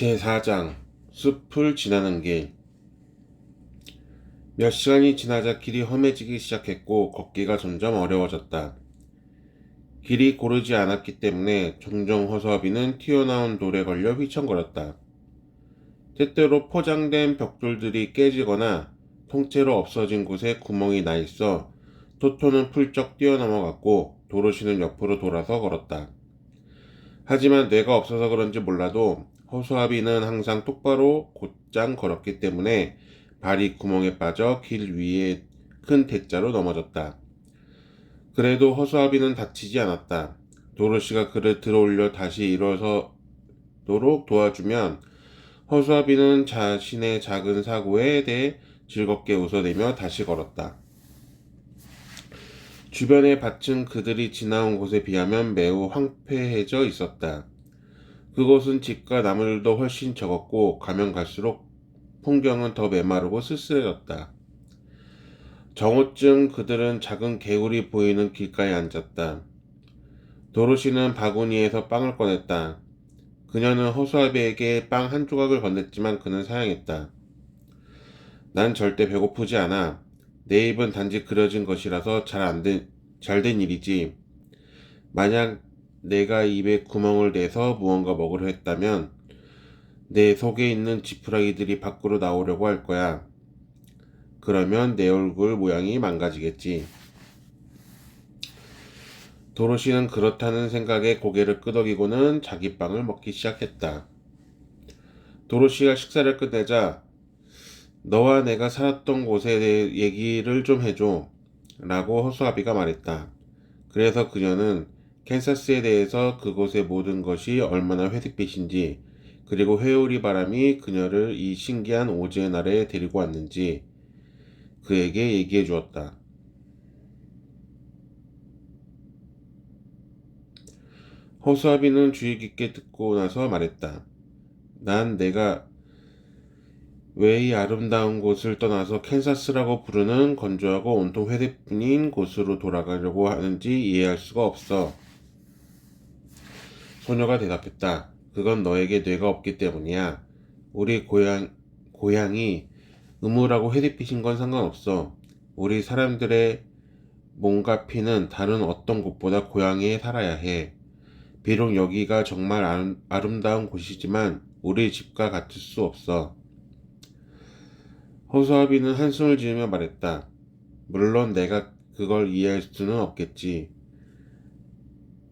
제4장 숲을 지나는 길. 몇 시간이 지나자 길이 험해지기 시작했고 걷기가 점점 어려워졌다. 길이 고르지 않았기 때문에 종종 허수아비는 튀어나온 돌에 걸려 휘청거렸다. 때때로 포장된 벽돌들이 깨지거나 통째로 없어진 곳에 구멍이 나 있어 토토는 풀쩍 뛰어넘어갔고 도로시는 옆으로 돌아서 걸었다. 하지만 뇌가 없어서 그런지 몰라도 허수아비는 항상 똑바로 곧장 걸었기 때문에 발이 구멍에 빠져 길 위에 큰 대자로 넘어졌다. 그래도 허수아비는 다치지 않았다. 도로시가 그를 들어올려 다시 일어서도록 도와주면 허수아비는 자신의 작은 사고에 대해 즐겁게 웃어내며 다시 걸었다. 주변의 밭은 그들이 지나온 곳에 비하면 매우 황폐해져 있었다. 그곳은 집과 나무들도 훨씬 적었고 가면 갈수록 풍경은 더 메마르고 쓸쓸해졌다. 정오쯤 그들은 작은 개울이 보이는 길가에 앉았다. 도로시는 바구니에서 빵을 꺼냈다. 그녀는 허수아비에게 빵 한 조각을 건넸지만 그는 사양했다. 난 절대 배고프지 않아. 내 입은 단지 그려진 것이라서 잘 안 된, 잘 된 일이지. 만약 내가 입에 구멍을 내서 무언가 먹으려 했다면 내 속에 있는 지푸라기들이 밖으로 나오려고 할 거야. 그러면 내 얼굴 모양이 망가지겠지. 도로시는 그렇다는 생각에 고개를 끄덕이고는 자기 빵을 먹기 시작했다. 도로시가 식사를 끝내자 너와 내가 살았던 곳에 대해 얘기를 좀 해줘. 라고 허수아비가 말했다. 그래서 그녀는 캔사스에 대해서 그곳의 모든 것이 얼마나 회색빛인지, 그리고 회오리 바람이 그녀를 이 신기한 오즈의 나라에 데리고 왔는지 그에게 얘기해 주었다. 허수아비는 주의 깊게 듣고 나서 말했다. 난 내가 왜 이 아름다운 곳을 떠나서 캔사스라고 부르는 건조하고 온통 회색뿐인 곳으로 돌아가려고 하는지 이해할 수가 없어. 소녀가 대답했다. 그건 너에게 뇌가 없기 때문이야. 우리 고향, 고향이 음울하고 회색빛인 건 상관없어. 우리 사람들의 몸과 피는 다른 어떤 곳보다 고향에 살아야 해. 비록 여기가 정말 아름, 아름다운 곳이지만 우리 집과 같을 수 없어. 허수아비는 한숨을 지으며 말했다. 물론 내가 그걸 이해할 수는 없겠지.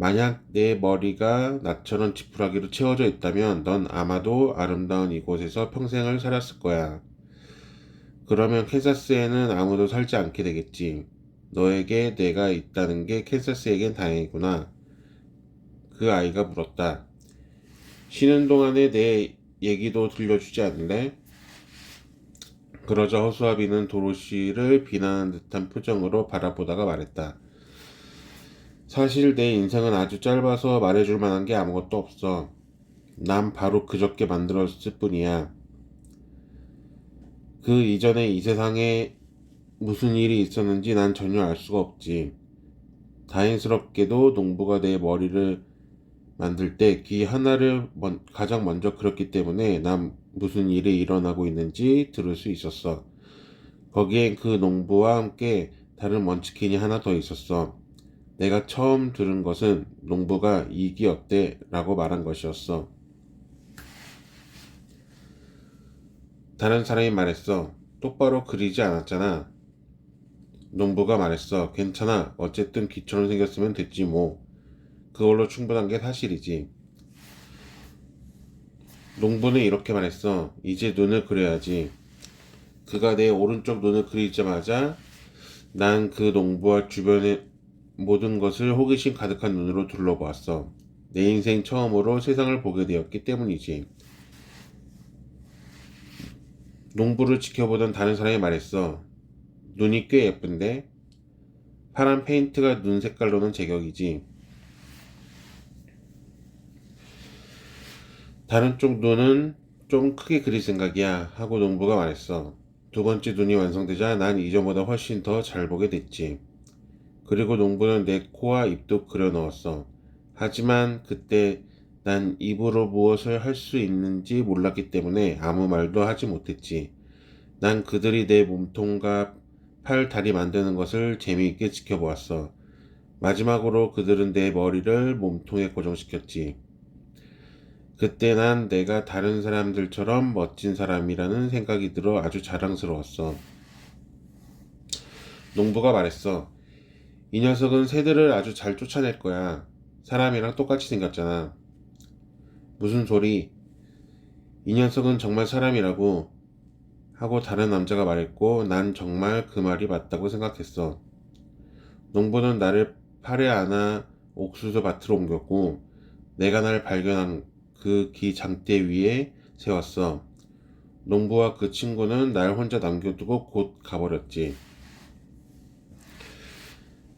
만약 내 머리가 나처럼 지푸라기로 채워져 있다면 넌 아마도 아름다운 이곳에서 평생을 살았을 거야. 그러면 캔사스에는 아무도 살지 않게 되겠지. 너에게 내가 있다는 게 캔사스에겐 다행이구나. 그 아이가 물었다. 쉬는 동안에 내 얘기도 들려주지 않을래? 그러자 허수아비는 도로시를 비난하는 듯한 표정으로 바라보다가 말했다. 사실 내 인생은 아주 짧아서 말해줄 만한 게 아무것도 없어. 난 바로 그저께 만들었을 뿐이야. 그 이전에 이 세상에 무슨 일이 있었는지 난 전혀 알 수가 없지. 다행스럽게도 농부가 내 머리를 만들 때 귀 하나를 먼, 가장 먼저 그렸기 때문에 난 무슨 일이 일어나고 있는지 들을 수 있었어. 거기엔 그 농부와 함께 다른 먼치킨이 하나 더 있었어. 내가 처음 들은 것은 농부가 이기 어때? 라고 말한 것이었어. 다른 사람이 말했어. 똑바로 그리지 않았잖아. 농부가 말했어. 괜찮아. 어쨌든 귀처럼 생겼으면 됐지 뭐. 그걸로 충분한 게 사실이지. 농부는 이렇게 말했어. 이제 눈을 그려야지. 그가 내 오른쪽 눈을 그리자마자 난 그 농부와 주변의 모든 것을 호기심 가득한 눈으로 둘러보았어. 내 인생 처음으로 세상을 보게 되었기 때문이지. 농부를 지켜보던 다른 사람이 말했어. 눈이 꽤 예쁜데? 파란 페인트가 눈 색깔로는 제격이지. 다른 쪽 눈은 좀 크게 그릴 생각이야. 하고 농부가 말했어. 두 번째 눈이 완성되자 난 이전보다 훨씬 더 잘 보게 됐지. 그리고 농부는 내 코와 입도 그려 넣었어. 하지만 그때 난 입으로 무엇을 할 수 있는지 몰랐기 때문에 아무 말도 하지 못했지. 난 그들이 내 몸통과 팔, 다리 만드는 것을 재미있게 지켜보았어. 마지막으로 그들은 내 머리를 몸통에 고정시켰지. 그때 난 내가 다른 사람들처럼 멋진 사람이라는 생각이 들어 아주 자랑스러웠어. 농부가 말했어. 이 녀석은 새들을 아주 잘 쫓아낼 거야. 사람이랑 똑같이 생겼잖아. 무슨 소리? 이 녀석은 정말 사람이라고 하고 다른 남자가 말했고 난 정말 그 말이 맞다고 생각했어. 농부는 나를 팔에 안아 옥수수 밭으로 옮겼고 내가 날 발견한 그 기 장대 위에 세웠어. 농부와 그 친구는 날 혼자 남겨두고 곧 가버렸지.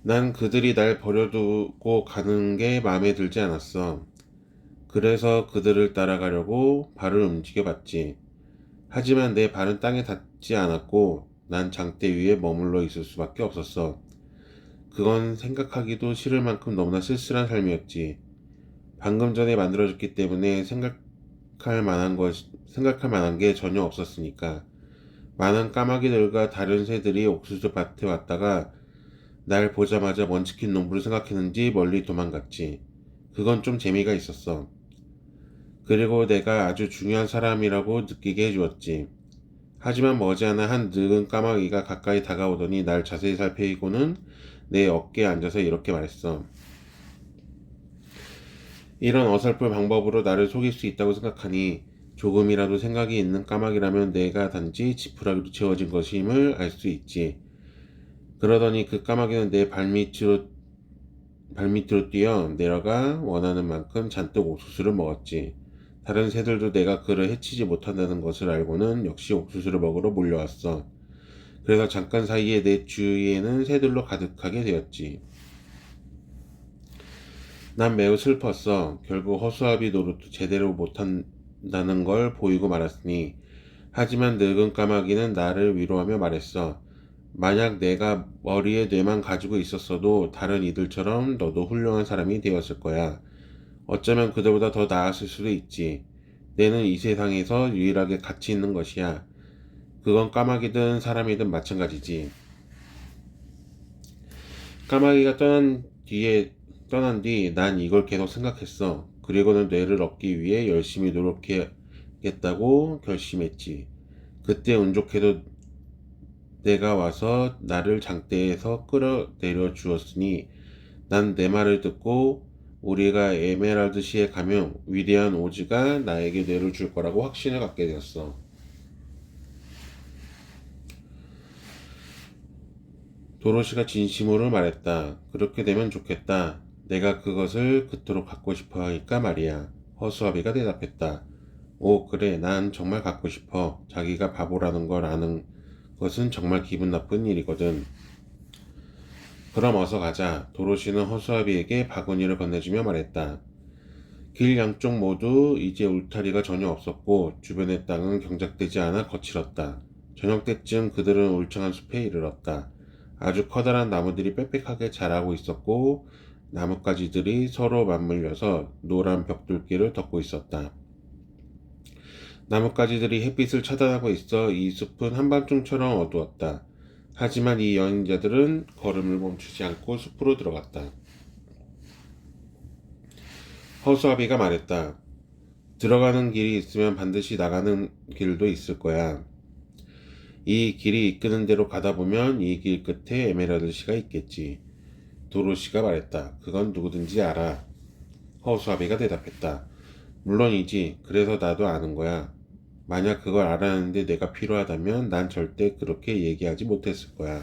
난 그들이 날 버려두고 가는 게 마음에 들지 않았어. 그래서 그들을 따라가려고 발을 움직여 봤지. 하지만 내 발은 땅에 닿지 않았고 난 장대 위에 머물러 있을 수밖에 없었어. 그건 생각하기도 싫을 만큼 너무나 쓸쓸한 삶이었지. 방금 전에 만들어졌기 때문에 생각할 만한 것, 생각할 만한 게 전혀 없었으니까. 많은 까마귀들과 다른 새들이 옥수수 밭에 왔다가 날 보자마자 먼치킨 농부를 생각했는지 멀리 도망갔지. 그건 좀 재미가 있었어. 그리고 내가 아주 중요한 사람이라고 느끼게 해주었지. 하지만 머지않아 한 늙은 까마귀가 가까이 다가오더니 날 자세히 살피고는 내 어깨에 앉아서 이렇게 말했어. 이런 어설픈 방법으로 나를 속일 수 있다고 생각하니 조금이라도 생각이 있는 까마귀라면 내가 단지 지푸라기로 채워진 것임을 알 수 있지. 그러더니 그 까마귀는 내 발밑으로 발밑으로 뛰어 내려가 원하는 만큼 잔뜩 옥수수를 먹었지. 다른 새들도 내가 그를 해치지 못한다는 것을 알고는 역시 옥수수를 먹으러 몰려왔어. 그래서 잠깐 사이에 내 주위에는 새들로 가득하게 되었지. 난 매우 슬펐어. 결국 허수아비 노릇도 제대로 못한다는 걸 보이고 말았으니. 하지만 늙은 까마귀는 나를 위로하며 말했어. 만약 내가 머리에 뇌만 가지고 있었어도 다른 이들처럼 너도 훌륭한 사람이 되었을 거야. 어쩌면 그들보다 더 나았을 수도 있지. 내는 이 세상에서 유일하게 가치 있는 것이야. 그건 까마귀든 사람이든 마찬가지지. 까마귀가 떠난 뒤에 떠난 뒤 난 이걸 계속 생각했어. 그리고는 뇌를 얻기 위해 열심히 노력해야겠다고 결심했지. 그때 운 좋게도 내가 와서 나를 장대에서 끌어내려 주었으니 난 내 말을 듣고 우리가 에메랄드 시에 가면 위대한 오즈가 나에게 뇌를 줄 거라고 확신을 갖게 되었어. 도로시가 진심으로 말했다. 그렇게 되면 좋겠다. 내가 그것을 그토록 갖고 싶어 하니까 말이야. 허수아비가 대답했다. 오, 그래. 난 정말 갖고 싶어. 자기가 바보라는 걸 아는 것은 정말 기분 나쁜 일이거든. 그럼 어서 가자. 도로시는 허수아비에게 바구니를 건네주며 말했다. 길 양쪽 모두 이제 울타리가 전혀 없었고 주변의 땅은 경작되지 않아 거칠었다. 저녁 때쯤 그들은 울창한 숲에 이르렀다. 아주 커다란 나무들이 빽빽하게 자라고 있었고 나뭇가지들이 서로 맞물려서 노란 벽돌길을 덮고 있었다. 나뭇가지들이 햇빛을 차단하고 있어 이 숲은 한밤중처럼 어두웠다. 하지만 이 여행자들은 걸음을 멈추지 않고 숲으로 들어갔다. 허수아비가 말했다. 들어가는 길이 있으면 반드시 나가는 길도 있을 거야. 이 길이 이끄는 대로 가다 보면 이 길 끝에 에메랄드시가 있겠지. 도로시가 말했다. 그건 누구든지 알아. 허수아비가 대답했다. 물론이지. 그래서 나도 아는 거야. 만약 그걸 알았는데 내가 필요하다면 난 절대 그렇게 얘기하지 못했을 거야.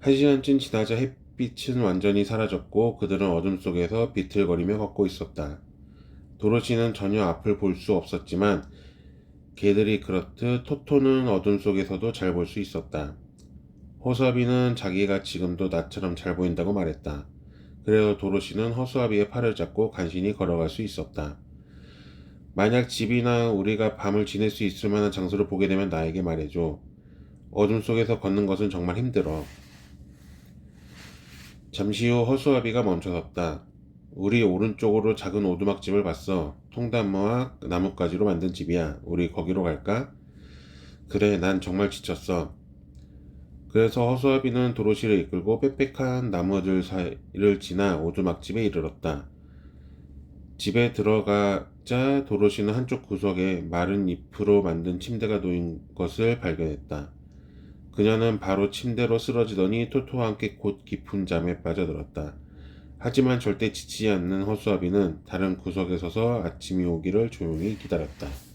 한 시간쯤 지나자 햇빛은 완전히 사라졌고 그들은 어둠 속에서 비틀거리며 걷고 있었다. 도로시는 전혀 앞을 볼 수 없었지만 개들이 그렇듯 토토는 어둠 속에서도 잘 볼 수 있었다. 호수아비는 자기가 지금도 나처럼 잘 보인다고 말했다. 그래서 도로시는 허수아비의 팔을 잡고 간신히 걸어갈 수 있었다. 만약 집이나 우리가 밤을 지낼 수 있을 만한 장소를 보게 되면 나에게 말해줘. 어둠 속에서 걷는 것은 정말 힘들어. 잠시 후 허수아비가 멈춰섰다. 우리 오른쪽으로 작은 오두막집을 봤어. 통나무와 나뭇가지로 만든 집이야. 우리 거기로 갈까? 그래, 난 정말 지쳤어. 그래서 허수아비는 도로시를 이끌고 빽빽한 나무들 사이를 지나 오두막집에 이르렀다. 집에 들어가자 도로시는 한쪽 구석에 마른 잎으로 만든 침대가 놓인 것을 발견했다. 그녀는 바로 침대로 쓰러지더니 토토와 함께 곧 깊은 잠에 빠져들었다. 하지만 절대 지치지 않는 허수아비는 다른 구석에 서서 아침이 오기를 조용히 기다렸다.